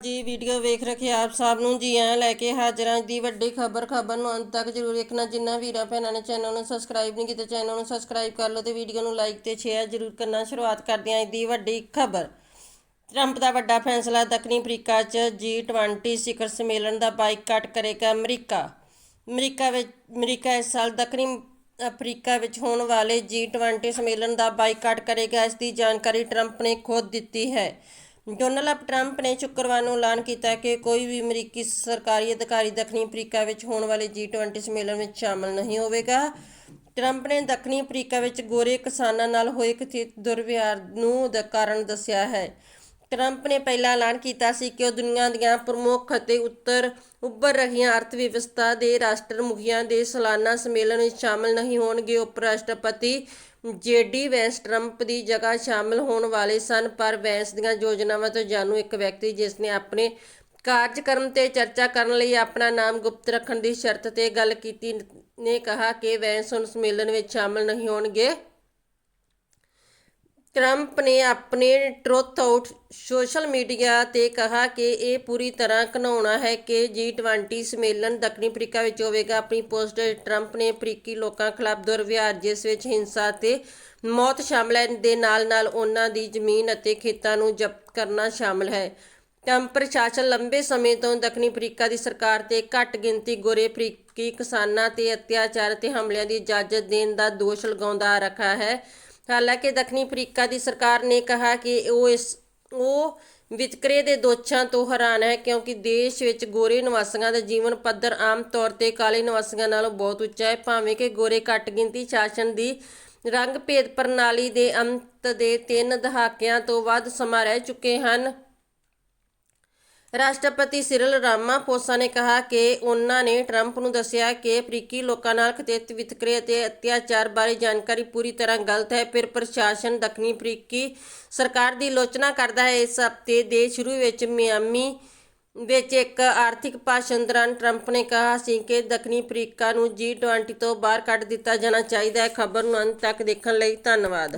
ਜੀ, ਵੀਡੀਓ ਵੇਖ ਰੱਖੇ ਆਪ ਸਭ ਨੂੰ ਜੀ ਆਇਆਂ ਲੈ ਕੇ ਹਾਜ਼ਰਾਂ ਦੀ ਵੱਡੀ ਖਬਰ ਖਬਰ ਨੂੰ ਅੰਤ ਤੱਕ ਜ਼ਰੂਰ ਵੇਖਣਾ। ਜਿੰਨਾ ਵੀਰਾਂ ਭੈਣਾਂ ਨੇ ਚੈਨਲ ਨੂੰ ਸਬਸਕ੍ਰਾਈਬ ਨਹੀਂ ਕੀਤਾ, ਚੈਨਲ ਨੂੰ ਸਬਸਕ੍ਰਾਈਬ ਕਰ ਲਓ ਤੇ ਵੀਡੀਓ ਨੂੰ ਲਾਈਕ ਤੇ ਸ਼ੇਅਰ ਜ਼ਰੂਰ ਕਰਨਾ। ਸ਼ੁਰੂਆਤ ਕਰਦੇ ਹਾਂ ਦੀ ਵੱਡੀ ਖਬਰ। ਟਰੰਪ ਦਾ ਵੱਡਾ ਫੈਸਲਾ, ਦੱਖਣੀ ਅਫਰੀਕਾ 'ਚ G20 ਸਿਖਰ ਸੰਮੇਲਨ ਦਾ ਬਾਈਕਾਟ ਕਰੇਗਾ ਅਮਰੀਕਾ। ਅਮਰੀਕਾ ਵਿੱਚ, ਅਮਰੀਕਾ ਇਸ ਸਾਲ ਦੱਖਣੀ ਅਫਰੀਕਾ ਵਿੱਚ ਹੋਣ ਵਾਲੇ G20 ਸੰਮੇਲਨ ਦਾ ਬਾਈਕਾਟ ਕਰੇਗਾ। ਇਸ ਦੀ ਜਾਣਕਾਰੀ ਟਰੰਪ ਨੇ ਖੁਦ ਦਿੱਤੀ ਹੈ। ਡੋਨਲਡ ਟਰੰਪ ਨੇ ਸ਼ੁੱਕਰਵਾਰ ਨੂੰ ਐਲਾਨ ਕੀਤਾ ਕਿ ਕੋਈ ਵੀ ਅਮਰੀਕੀ ਸਰਕਾਰੀ ਅਧਿਕਾਰੀ ਦੱਖਣੀ ਅਫਰੀਕਾ ਵਿੱਚ ਹੋਣ ਵਾਲੇ G20 ਸੰਮੇਲਨ ਵਿੱਚ ਸ਼ਾਮਲ ਨਹੀਂ ਹੋਵੇਗਾ। ਟਰੰਪ ਨੇ ਦੱਖਣੀ ਅਫਰੀਕਾ ਵਿੱਚ ਗੋਰੇ ਕਿਸਾਨਾਂ ਨਾਲ ਹੋਏ ਕਥਿਤ ਦੁਰਵਿਹਾਰ ਨੂੰ ਦਾ, ਕਾਰਨ ਦੱਸਿਆ ਹੈ। ਟਰੰਪ ਨੇ ਪਹਿਲਾਂ ਐਲਾਨ ਕੀਤਾ ਸੀ ਕਿ ਉਹ ਦੁਨੀਆ ਦੀਆਂ ਪ੍ਰਮੁੱਖ ਅਤੇ ਉੱਤਰ ਉੱਭਰ ਰਹੀਆਂ ਅਰਥ ਵਿਵਸਥਾ ਦੇ ਰਾਸ਼ਟਰ ਮੁਖੀਆਂ ਦੇ ਸਾਲਾਨਾ ਸੰਮੇਲਨ ਵਿੱਚ ਸ਼ਾਮਲ ਨਹੀਂ ਹੋਣਗੇ। ਉਪ ਰਾਸ਼ਟਰਪਤੀ ਜੇਡੀ ਵੈਂਸ ਟਰੰਪ ਦੀ ਜਗ੍ਹਾ ਸ਼ਾਮਲ ਹੋਣ ਵਾਲੇ ਸਨ, ਪਰ ਵੈਂਸ ਦੀਆਂ ਯੋਜਨਾਵਾਂ ਤੋਂ ਜਾਣੂ ਇੱਕ ਵਿਅਕਤੀ ਜਿਸ ਨੇ ਆਪਣੇ ਕਾਰਜਕ੍ਰਮ ਤੇ ਚਰਚਾ ਕਰਨ ਲਈ ਆਪਣਾ ਨਾਮ ਗੁਪਤ ਰੱਖਣ ਦੀ ਸ਼ਰਤ ਤੇ ਗੱਲ ਕੀਤੀ, ਨੇ ਕਿਹਾ ਕਿ ਵੈਂਸ ਹੁਣ ਸੰਮੇਲਨ ਵਿੱਚ ਸ਼ਾਮਲ ਨਹੀਂ ਹੋਣਗੇ। ਟਰੰਪ ਨੇ ਆਪਣੇ ਟਰੁੱਥ ਆਊਟ ਸੋਸ਼ਲ ਮੀਡੀਆ ਤੇ ਕਿਹਾ ਕਿ ਇਹ ਪੂਰੀ ਤਰ੍ਹਾਂ ਘਿਨਾਉਣਾ ਹੈ ਕਿ G20 ਸੰਮੇਲਨ ਦੱਖਣੀ ਅਫਰੀਕਾ ਵਿੱਚ ਹੋਵੇਗਾ। ਆਪਣੀ ਪੋਸਟ ਟਰੰਪ ਨੇ ਅਫਰੀਕੀ ਲੋਕਾਂ ਖਿਲਾਫ ਦੁਰਵਿਹਾਰ, ਜਿਸ ਵਿੱਚ ਹਿੰਸਾ ਤੇ ਮੌਤ ਸ਼ਾਮਲ ਹੈ, ਦੇ ਨਾਲ-ਨਾਲ ਉਹਨਾਂ ਦੀ ਜ਼ਮੀਨ ਅਤੇ ਖੇਤਾਂ ਨੂੰ ਜ਼ਬਤ ਕਰਨਾ ਸ਼ਾਮਲ ਹੈ। ਟਰੰਪ ਪ੍ਰਸ਼ਾਸਨ ਲੰਬੇ ਸਮੇਂ ਤੋਂ ਦੱਖਣੀ ਅਫਰੀਕਾ ਦੀ ਸਰਕਾਰ ਤੇ ਘੱਟ ਗਿਣਤੀ ਗੋਰੇ ਅਫਰੀਕੀ ਕਿਸਾਨਾਂ ਤੇ ਅਤਿਆਚਾਰ ਤੇ ਹਮਲਿਆਂ ਦੀ ਇਜਾਜ਼ਤ ਦੇਣ ਦਾ ਦੋਸ਼ ਲਗਾਉਂਦਾ ਆ ਰੱਖਾ ਹੈ। ਹਾਲਾਂਕਿ ਦੱਖਣੀ ਅਫਰੀਕਾ ਦੀ ਸਰਕਾਰ ਨੇ ਕਿਹਾ ਕਿ ਉਹ ਇਸ, ਉਹ ਵਿਤਕਰੇ ਦੇ ਦੋਸ਼ਾਂ ਤੋਂ ਹੈਰਾਨ ਹੈ ਕਿਉਂਕਿ ਦੇਸ਼ ਵਿੱਚ ਗੋਰੇ ਨਿਵਾਸੀਆਂ ਦਾ ਜੀਵਨ ਪੱਧਰ ਆਮ ਤੌਰ ਤੇ ਕਾਲੇ ਨਿਵਾਸੀਆਂ ਨਾਲੋਂ ਬਹੁਤ ਉੱਚਾ ਹੈ, ਭਾਵੇਂ ਕਿ ਗੋਰੇ ਘੱਟ ਗਿਣਤੀ ਸ਼ਾਸਨ ਦੀ ਰੰਗ ਭੇਦ ਪ੍ਰਣਾਲੀ ਦੇ ਅੰਤ ਦੇ ਤਿੰਨ ਦਹਾਕਿਆਂ ਤੋਂ ਵੱਧ ਸਮਾਂ ਰਹਿ ਚੁੱਕੇ ਹਨ। ਰਾਸ਼ਟਰਪਤੀ ਸਿਰਲ ਰਾਮਾਫੋਸਾ ਨੇ ਕਿਹਾ ਕਿ ਉਹਨਾਂ ਨੇ ਟਰੰਪ ਨੂੰ ਦੱਸਿਆ ਕਿ ਅਫਰੀਕੀ ਲੋਕਾਂ ਨਾਲ ਕਥਿਤ ਵਿਤਕਰੇ ਅਤੇ ਅਤਿਆਚਾਰ ਬਾਰੇ ਜਾਣਕਾਰੀ ਪੂਰੀ ਤਰ੍ਹਾਂ ਗਲਤ ਹੈ, ਫਿਰ ਪ੍ਰਸ਼ਾਸਨ ਦੱਖਣੀ ਅਫਰੀਕੀ ਸਰਕਾਰ ਦੀ ਆਲੋਚਨਾ ਕਰਦਾ ਹੈ। ਇਸ ਹਫ਼ਤੇ ਦੇ ਸ਼ੁਰੂ ਵਿੱਚ ਮਿਆਮੀ ਵਿੱਚ ਇੱਕ ਆਰਥਿਕ ਭਾਸ਼ਣ ਦੌਰਾਨ ਟਰੰਪ ਨੇ ਕਿਹਾ ਸੀ ਕਿ ਦੱਖਣੀ ਅਫਰੀਕਾ ਨੂੰ G20 ਤੋਂ ਬਾਹਰ ਕੱਢ ਦਿੱਤਾ ਜਾਣਾ ਚਾਹੀਦਾ ਹੈ। ਖਬਰ ਨੂੰ ਅੰਤ ਤੱਕ ਦੇਖਣ ਲਈ ਧੰਨਵਾਦ।